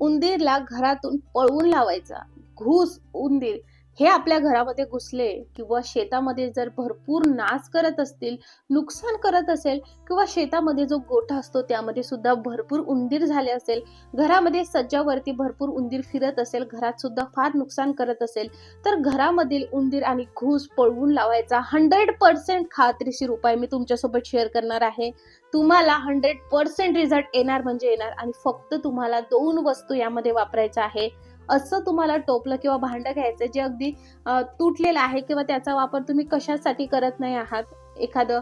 उंदीरला घरातून पळवून लावायचा. घुस उंदीर. हे आपल्या घरामध्ये घुसले किंवा शेतामध्ये जर भरपूर नाश करत असतील नुकसान करत असेल किंवा शेतामध्ये जो गोठा असतो त्यामध्ये सुद्धा भरपूर उंदीर झाले असेल घरामध्ये सज्जावरती भरपूर उंदीर फिरत असेल घरात सुद्धा फार नुकसान करत असेल तर घरामधील उंदीर आणि घूस पळवून लावायचा हंड्रेड पर्सेंट खात्रीशीर उपाय मी तुमच्यासोबत शेअर करणार आहे. तुम्हाला हंड्रेड पर्सेंट रिझल्ट येणार म्हणजे येणार आणि फक्त तुम्हाला दोन वस्तू यामध्ये वापरायच्या आहे. असं तुम्हाला टोपलं किंवा भांडं घ्यायचं जे अगदी तुटलेलं आहे किंवा त्याचा वापर तुम्ही कशासाठी करत नाही आहात? एखादं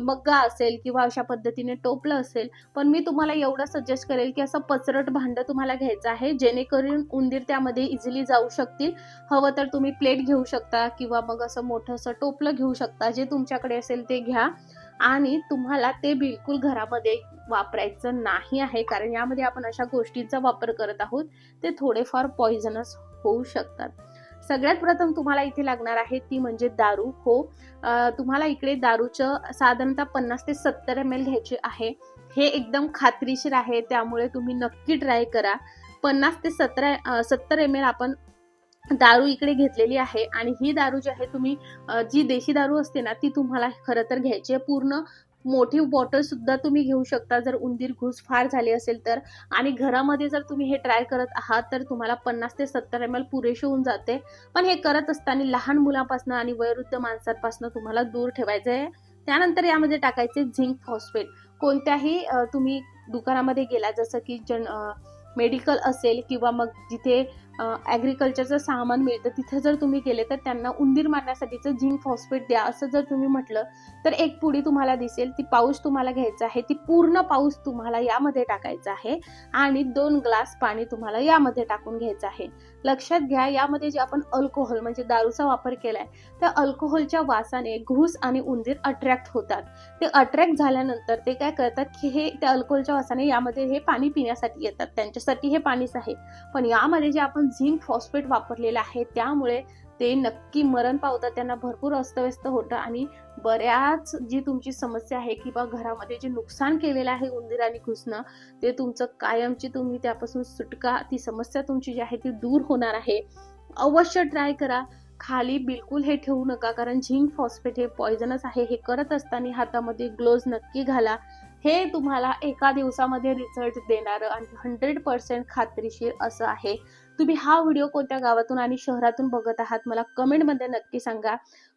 मग्गा असेल किंवा अशा पद्धतीने टोपलं असेल पण मी तुम्हाला एवढं सजेस्ट करेल की असं पचरट भांडं तुम्हाला घ्यायचं आहे जेणेकरून उंदीर त्यामध्ये इझिली जाऊ शकतील. हवं तर तुम्ही प्लेट घेऊ शकता किंवा मग असं मोठं असं टोपलं घेऊ शकता जे तुमच्याकडे असेल ते घ्या. आणि तुम्हाला ते बिलकुल घरामध्ये वापरायचं नाही आहे. कारण यामध्ये आपण अशा गोष्टींचा वापर करत आहोत ते थोडेफार पॉइझनस होऊ शकतात. सगळ्यात प्रथम तुम्हाला इथे लागणार आहे ती म्हणजे दारू. हो तुम्हाला इकडे दारूचं साधारणतः पन्नास ते सत्तर एम एल घ्यायचे आहे. हे एकदम खात्रीशीर आहे त्यामुळे तुम्ही नक्की ट्राय करा. पन्नास ते सतरा सत्तर एम एल आपण दारू इकडे घेतलेली आहे आणि ही दारू जी आहे तुम्ही जी देशी दारू असते ना ती तुम्हाला खरं तर घ्यायची आहे. पूर्ण मोठी बॉटल सुद्धा तुम्ही घेऊ शकता. जर उंदीर घुस फार झाली असेल तर. आणि घरामध्ये जर तुम्ही हे ट्राय करत आहात तर तुम्हाला पन्नास ते सत्तर एम एल पुरेशी होऊन जाते. पण हे करत असताना लहान मुलापासून आणि वयोवृद्ध माणसांपासून तुम्हाला दूर ठेवायचं आहे त्यानंतर यामध्ये टाकायचे झिंक फॉस्फेट कोणत्याही तुम्ही दुकानामध्ये गेला जसं की जन मेडिकल असेल किंवा मग जिथे ॲग्रिकल्चरचं सामान मिळतं तिथं जर तुम्ही गेले तर त्यांना उंदीर मारण्यासाठीचं झिंक फॉस्फेट द्या असं जर तुम्ही म्हटलं तर एक पुडी तुम्हाला दिसेल ती पाऊस तुम्हाला घ्यायचा आहे ती पूर्ण पाऊस तुम्हाला यामध्ये टाकायचा आहे आणि दोन ग्लास पाणी तुम्हाला यामध्ये टाकून घ्यायचं आहे. लक्षात घ्या यामध्ये जे आपण अल्कोहोल म्हणजे दारूचा वापर केलाय त्या अल्कोहोलच्या वासाने घूस आणि उंदीर अट्रॅक्ट होतात. ते अट्रॅक्ट झाल्यानंतर ते काय करतात की हे त्या अल्कोहोलच्या वासाने यामध्ये हे पाणी पिण्यासाठी येतात त्यांच्यासाठी हे पाणीच आहे. पण यामध्ये जे आपण झिंक फॉस्फेट वापरलेलं आहे त्यामुळे ते नक्की मरण पावतात. त्यांना भरपूर अस्तव्यस्त होतं आणि बऱ्याच जी तुमची समस्या आहे किंवा घरामध्ये जे नुकसान केलेलं आहे उंदीर आणि घुसणं ते तुमचं कायमची तुम्ही त्यापासून सुटका ती समस्या तुमची जी आहे ती दूर होणार आहे. अवश्य ट्राय करा. खाली बिलकुल हे ठेवू नका कारण झिंक फॉस्फेट हे पॉयझनच आहे हे करत असताना हातामध्ये ग्लोव्ज नक्की घाला. हे तुम्हाला एका दिवसामध्ये रिझल्ट देणारं आणि हंड्रेड पर्सेंट खात्रीशीर असं आहे. तुम्ही हा व्हिडिओ कोणत्या गावातून आणि शहरातून बघत आहात मला कमेंटमध्ये नक्की सांगा.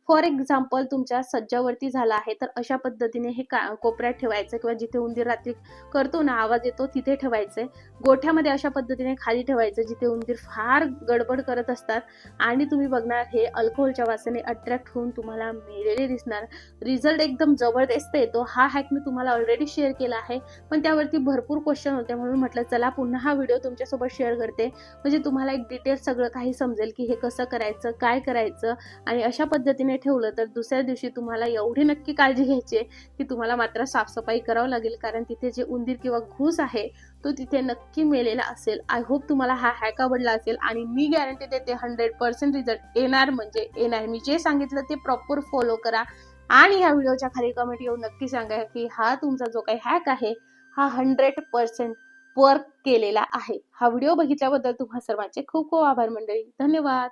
फॉर एक्झाम्पल तुमच्या सज्जावरती झाला आहे तर अशा पद्धतीने हे का कोपऱ्यात ठेवायचं किंवा जिथे उंदीर रात्री करतो ना आवाज येतो तिथे ठेवायचे. गोठ्यामध्ये अशा पद्धतीने खाली ठेवायचं जिथे उंदीर फार गडबड करत असतात. आणि तुम्ही बघणार हे अल्कोहोलच्या वासाने अट्रॅक्ट होऊन तुम्हाला मिळलेले दिसणार. रिझल्ट एकदम जबरदस्त येतो हा हॅक मी तुम्हाला ऑलरेडी शेअर केला आहे. पण त्यावरती भरपूर क्वेश्चन होते म्हणून म्हटलं चला पुन्हा हा व्हिडिओ तुमच्यासोबत शेअर करते. म्हणजे तुम्हाला एक डिटेल सगळं काही समजेल की हे कसं करायचं काय करायचं. आणि अशा पद्धतीने ठेवलं तर दुसऱ्या दिवशी तुम्हाला एवढी नक्की काळजी घ्यायची आहे की तुम्हाला मात्र साफसफाई करावं लागेल. कारण तिथे जे उंदीर किंवा घूस आहे तो तिथे नक्की मेलेला असेल. आय होप तुम्हाला हा हॅक आवडला असेल आणि मी गॅरंटी देते हंड्रेड पर्सेंट रिझल्ट येणार म्हणजे येणार. मी जे सांगितलं ते प्रॉपर फॉलो करा. आणि ह्या व्हिडिओच्या खाली कमेंट येऊन नक्की सांगा की हा तुमचा जो काही हॅक आहे हा हंड्रेड पर्सेंट वर्क केलेला आहे. हा व्हिडिओ बघितल्याबद्दल तुम्हा सर्वांचे खूप खूप आभार मंडळी. धन्यवाद.